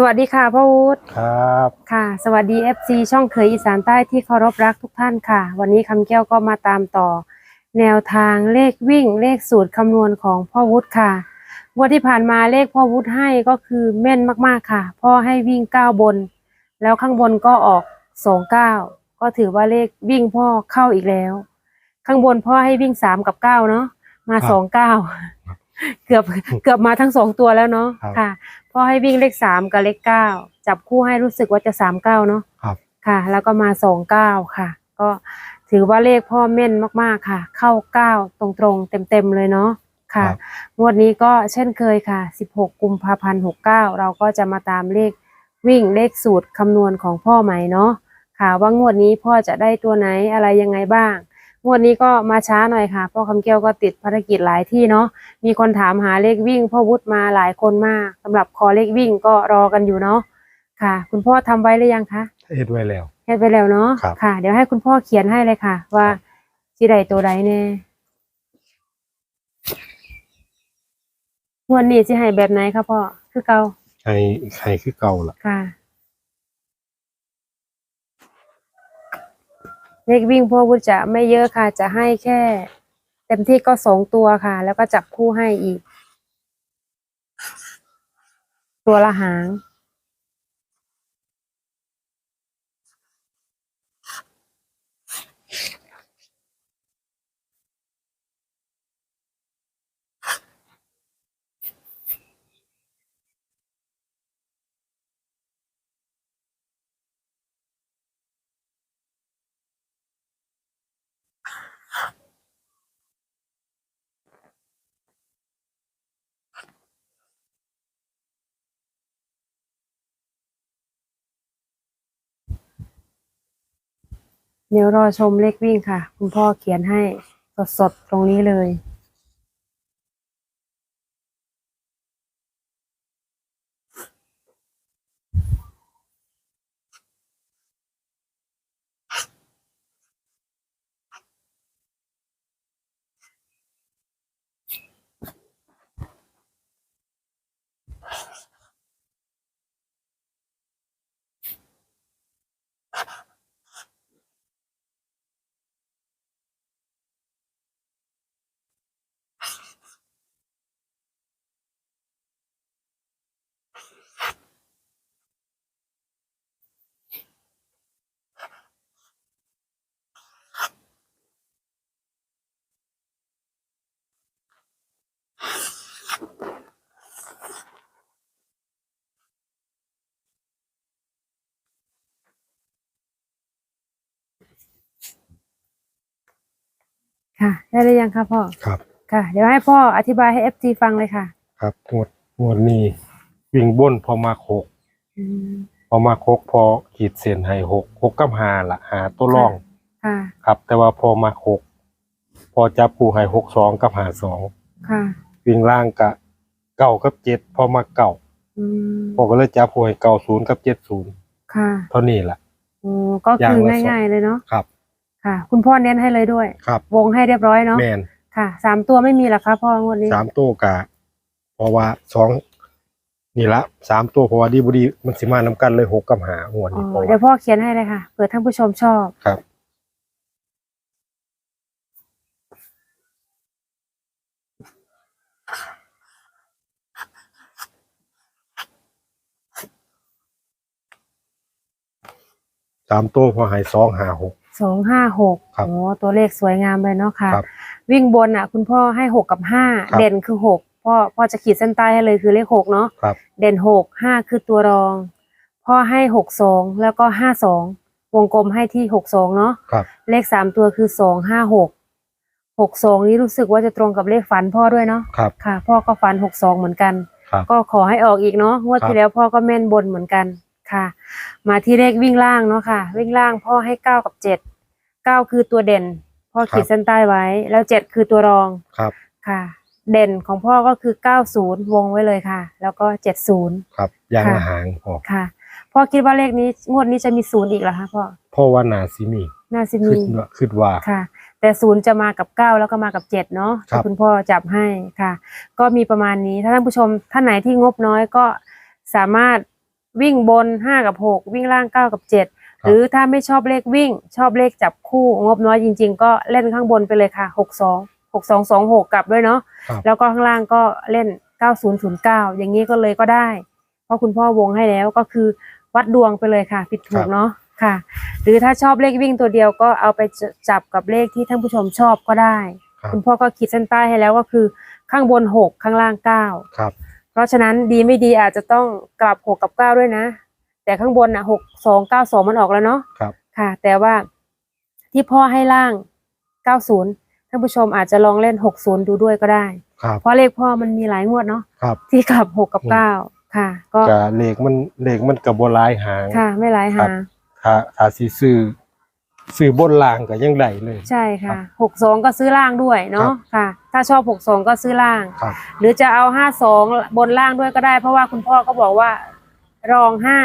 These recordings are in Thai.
สวัสดีค่ะพ่อวุฒิครับ ค่ะ สวัสดี FC ช่องเคยอีสานใต้ที่เคารพรักทุกท่านค่ะ วันนี้คำแก้วก็มาตามต่อ แนวทางเลขวิ่งเลขสูตรคำนวณของพ่อวุฒิค่ะงวดที่ผ่านมาเลขพ่อวุฒิให้ก็คือแม่นมากๆค่ะ พ่อให้วิ่งเก้าบน แล้วข้างบนก็ออกสองเก้าก็ถือว่าเลขวิ่งพ่อเข้าอีกแล้ว ข้างบนพ่อให้วิ่งสามกับเก้าเนาะมาสองเก้า เกือบเกือบมาทั้งสองตัวแล้วเนาะค่ะพ่อให้วิ่งเลขสามกับเลขเก้าจับคู่ให้รู้สึกว่าจะสามเก้าเนาะครับ ค่ะ แล้วก็มาสองเก้าค่ะ ก็ถือว่าเลขพ่อแม่นมากๆค่ะ เข้าเก้าตรงๆเต็มๆเลยเนาะค่ะ ครับ งวดนี้ก็เช่นเคยค่ะ 16 กุมภาพันธ์ 69 เราก็จะมาตามเลขวิ่งเลขสูตรคำนวณของพ่อใหม่เนาะค่ะว่างวดนี้พ่อจะได้ตัวไหนอะไรยังไงบ้าง งวดนี้ก็มาช้าหน่อยค่ะเพ่อคำแก้วก็ติดภารกิจหลายที่เนาะมีคนถามหาเลขวิ่งพ่อวุฒิมาหลายคนมากสำหรับคอเลขวิ่งก็รอกันอยู่เนาะค่ะ คุณพ่อทำไว้หรือยังคะเฮ็ดไว้แล้ว เฮ็ดไปแล้วเนาะครับ ค่ะ เดี๋ยวให้คุณพ่อเขียนให้เลยค่ะ ว่าสิใดตัวใดแน่งวดนี้สิให้แบบไหนคะพ่อคือเก่าให้ให้คือเก่าล่ะค่ะ เลขวิ่งพ่อวุฒิจะไม่เยอะค่ะ จะให้แค่ เต็มที่ก็สองตัวค่ะ แล้วก็จับคู่ให้อีก ตัวละหาง เดี๋ยวรอชมเลขวิ่งค่ะ คุณพ่อเขียนให้สดๆ ตรงนี้เลย ค่ะ ได้หรือยังคะพ่อ ครับ ค่ะ เดี๋ยวให้พ่ออธิบายให้ FT ฟังเลยค่ะ ครับงวดงวดนี้วิ่งบนพอมาหกอืมพอมาหกพอขีดเส้นให้หกหกกับหาละหาตัวร่องค่ะ ครับ แต่ว่าพอมาหกพอจับคู่ให้หกสองกับหาสองค่ะ วิ่งล่างกะเก้ากับเจ็ดพอมาเก้าอืมพอก็เลยจับคู่ให้เก้าศูนย์กับเจ็ดศูนย์ค่ะ เท่านี้แหละ โอ้ก็อย่างคือละสอง ง่ายๆเลยเนาะ ครับ ค่ะ คุณพ่อเน้นให้เลยด้วย ครับวงให้เรียบร้อยเนาะแมนค่ะสามตัวไม่มีหรอคะพ่องวดนี้สามตัวกะเพราะว่าสองนี่ละสามตัวเพราะว่าดีบุดีมันสิมาน้ำกันเลยหกกับหางวดอ๋นี้เพอราะเดี๋ยวว่าพ่อเขียนให้เลยค่ะเผื่อท่านผู้ชมชอบครับสามตัวพอใหายสองหาหก สองห้าหกครับ โอ้ตัวเลขสวยงามเลยเนาะค่ะ ครับ วิ่งบนอะ คุณพ่อให้หกกับห้าครับ เด่นคือหกพ่อพ่อจะขีดเส้นใต้ให้เลยคือเลขหกเนาะครับ เด่นหกห้าคือตัวรอง พ่อให้หกสองแล้วก็ห้าสองวงกลมให้ที่หกสองเนาะครับ เลขสามตัวคือสองห้าหกหกสองนี้รู้สึกว่าจะตรงกับเลขฝันพ่อด้วยเนาะครับ ค่ะ พ่อก็ฝันหกสองเหมือนกัน ครับ ก็ขอให้ออกอีกเนาะงวดครับ ที่แล้วพ่อก็แม่นบนเหมือนกัน ค่ะ มาที่เลขวิ่งล่างเนาะค่ะ วิ่งล่างพ่อให้เก้ากับเจ็ดเก้าคือตัวเด่น พ่อขีดเส้นใต้ไว้ แล้วเจ็ดคือตัวรองครับค่ะ เด่นของพ่อก็คือเก้าศูนย์วงไว้เลยค่ะ แล้วก็เจ็ดศูนย์ครับยางค่ะละหางพอค่ะ พ่อคิดว่าเลขนี้งวดนี้จะมีศูนย์อีกเหรอคะพ่อเพราะว่านาซิมีน่าจะคิมีดว่าคิดว่าค่ะแต่ศูนย์จะมากับเก้าแล้วก็มากับเจ็ดเนาะครับที่คุณพ่อจับให้ค่ะ ก็มีประมาณนี้ถ้าท่านผู้ชมท่านไหนที่งบน้อยก็สามารถ วิ่งบนห้ากับหกวิ่งล่างเก้ากับเจ็ดครับหรือถ้าไม่ชอบเลขวิ่ง ชอบเลขจับคู่งบน้อยจริง ๆ ก็เล่นข้างบนไปเลยค่ะหกสองหกสองสองหกกลับด้วยเนาะครับแล้วก็ข้างล่างก็เล่นเก้าศูนย์ศูนย์เก้าอย่างนี้ก็เลยก็ได้ เพราะคุณพ่อวงให้แล้วก็คือวัดดวงไปเลยค่ะผิดถูครักบเนาะค่ะ หรือถ้าชอบเลขวิ่งตัวเดียวก็เอาไปจับกับเลขที่ท่านผู้ชมชอบก็ได้ครับคุณพ่อก็ขีดเส้นใต้ให้แล้วก็คือข้างบนหกข้างล่างเก้าครับเพ ราะฉะนั้นดีไม่ดีอาจจะต้องกลับหกกับเก้าด้วยนะ แต่ข้างบนอะหกสองเก้าสองมันออกแล้วเนาะครับ ค่ะ แต่ว่าที่พ่อให้ล่างเก้าศูนย์ท่านผู้ชมอาจจะลองเล่นหกศูนย์ดูด้วยก็ได้ ครับเพราะเลขพ่อมันมีหลายงวดเนาะครับที่กลับหกกับเก้าค่ะ ก็กะเลขมันเลขมันกับบัวลายหางค่ะ ไม่หลายครัหาบถ้าถ้าสิซื้อ ซื้อบนล่างก็ยังได้เลย ใช่ค่ะหกสองก็ซื้อล่างด้วยเนาะค่ะ ถ้าชอบหกสองก็ซื้อล่าง ครับ หรือจะเอาห้าสองบนล่างด้วยก็ได้ เพราะว่าคุณพ่อก็บอกว่ารองห้า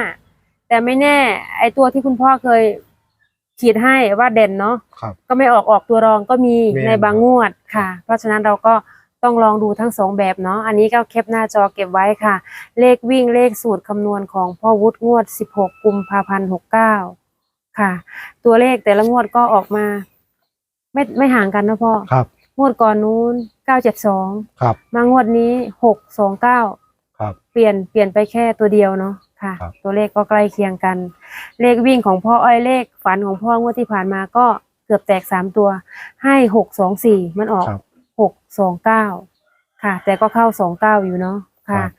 แต่ไม่แน่ ไอตัวที่คุณพ่อเคยขีดให้ว่าเด่นเนาะครับก็ไม่ออกออกตัวรองก็มีแม่นในบางงวดค่ะ เพราะฉะนั้นเราก็ต้องลองดูทั้งสองแบบเนาะ อันนี้ก็แคปหน้าจอเก็บไว้ค่ะ เลขวิ่งเลขสูตรคำนวณของพ่อวุฒิงวด 16 กุมภาพันธ์ 69 ค่ะ ตัวเลขแต่ละงวดก็ออกมา ไม่ไม่ห่างกันนะพ่อครับ งวดก่อนนู้น972ครับ มางวดนี้หกสองเก้าครับ เปลี่ยนเปลี่ยนไปแค่ตัวเดียวเนาะค่ะ ครับ ตัวเลขก็ใกล้เคียงกัน เลขวิ่งของพ่ออ้อยเลขฝันของพ่องวดที่ผ่านมาก็เกือบแตกสามตัว ให้หกสองสี่มันออก ครับ หกสองเก้าค่ะ แต่ก็เข้าสองเก้าอยู่เนาะค่ะครับ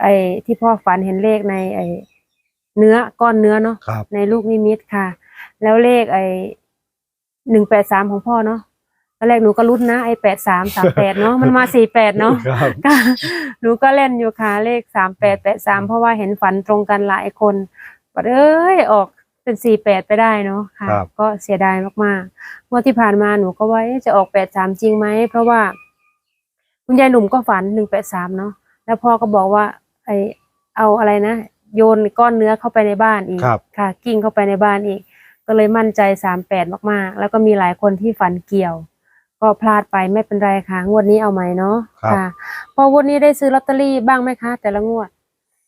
ไอ้ที่พ่อฝันเห็นเลขในไอ้ เนื้อก้อนเนื้อเนาะครับ ในลูกนิมิตค่ะ แล้วเลขไอ้หนึ่งแปดสามของพ่อเนาะตอนแรกหนูก็รุ้นนะไอ้แปดสามสามแปดเนาะมันมาสี่แปดเนาะครับ ก็หนูก็เล่นอยู่ค่ะเลขสามแปดแปดสามเพราะว่าเห็นฝันตรงกันหลายคนปัดเอ้ยออกเป็นสี่แปดไปได้เนาะค่ะ ครับ ก็เสียดายมากๆเมื่อที่ผ่านมาหนูก็ว่าเอ๊ะจะออกแปดสามจริงไหมเพราะว่า คุณยายหนุ่มก็ฝันหนึ่งแปดสามเนาะแล้วพ่อก็บอกว่า ไอเอาอะไรนะ โยนก้อนเนื้อเข้าไปในบ้านอีกครับ ค่ะ กิ้งเข้าไปในบ้านอีก ก็เลยมั่นใจสามแปดมากๆ แล้วก็มีหลายคนที่ฝันเกี่ยว ก็พลาดไปไม่เป็นไรค่ะงวดนี้เอาใหม่เนาะครับ ค่ะ พองวดนี้ได้ซื้อลอตเตอรี่บ้างไหมคะ แต่ละงวด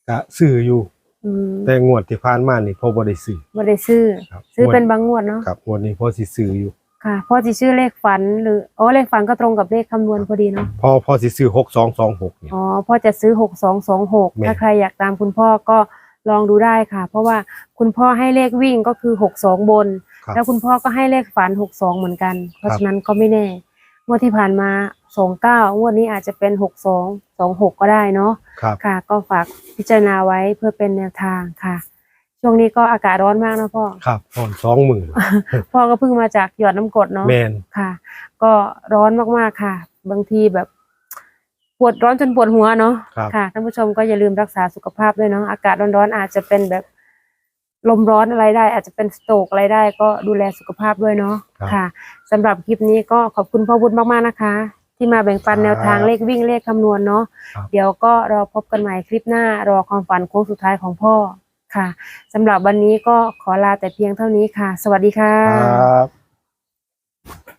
ก็ซื้ออยู่ อืมแต่งวดที่ผ่านมานี่พ่อบ่ได้ซื้อ ไม่ได้ซื้อ ครับซื้องวดเป็นบางงวดเนาะ ครับงวดนี้พ่อสิซื้ออยู่ ค่ะพ่อจะชื่อเลขฝันหรืออ๋อเลขฝันก็ตรงกับเลขคำนวณพอดีเนาะพ่อพ่อสิซื้อ6226เนี่ย อ๋อพ่อจะซื้อหกสองสองหกแม่ ถ้าใครอยากตามคุณพ่อก็ลองดูได้ค่ะ เพราะว่าคุณพ่อให้เลขวิ่งก็คือหกสองบน ครับ แล้วคุณพ่อก็ให้เลขฝันหกสองเหมือนกัน เพราะครับฉะนั้นก็ไม่แน่งวดที่ผ่านมาสองเก้างวดนี้อาจจะเป็นหกสองสองหกก็ได้เนาะครับ ค่ะ ก็ฝากพิจารณาไว้เพื่อเป็นแนวทางค่ะ ช่วงนี้ก็อากาศร้อนมากนะพ่อ ครับตอนสองหมื่นพ่อก็เพิ่งมาจากหยอดน้ำกรดเนาะแมนค่ะ ก็ร้อนมากๆค่ะ บางทีแบบ ปวดร้อนจนปวดหัวเนาะครับค่ะท่านผู้ชมก็อย่าลืมรักษาสุขภาพด้วยเนาะอากาศร้อนๆอาจจะเป็นแบบลมร้อนอะไรได้ อาจจะเป็นสโตรกอะไรได้ ก็ดูแลสุขภาพด้วยเนาะครับค่ะสำหรับคลิปนี้ก็ขอบคุณพ่อวุฒิมากๆนะคะ ที่มาแบ่งปันครับแนวทางเลขวิ่งเลขคำนวณเนาะครับเดี๋ยวก็รอพบกันใหม่คลิปหน้ารอความฝันโค้งสุดท้ายของพ่อ ค่ะสำหรับวันนี้ก็ขอลาแต่เพียงเท่านี้ค่ะ สวัสดีค่ะ ครับ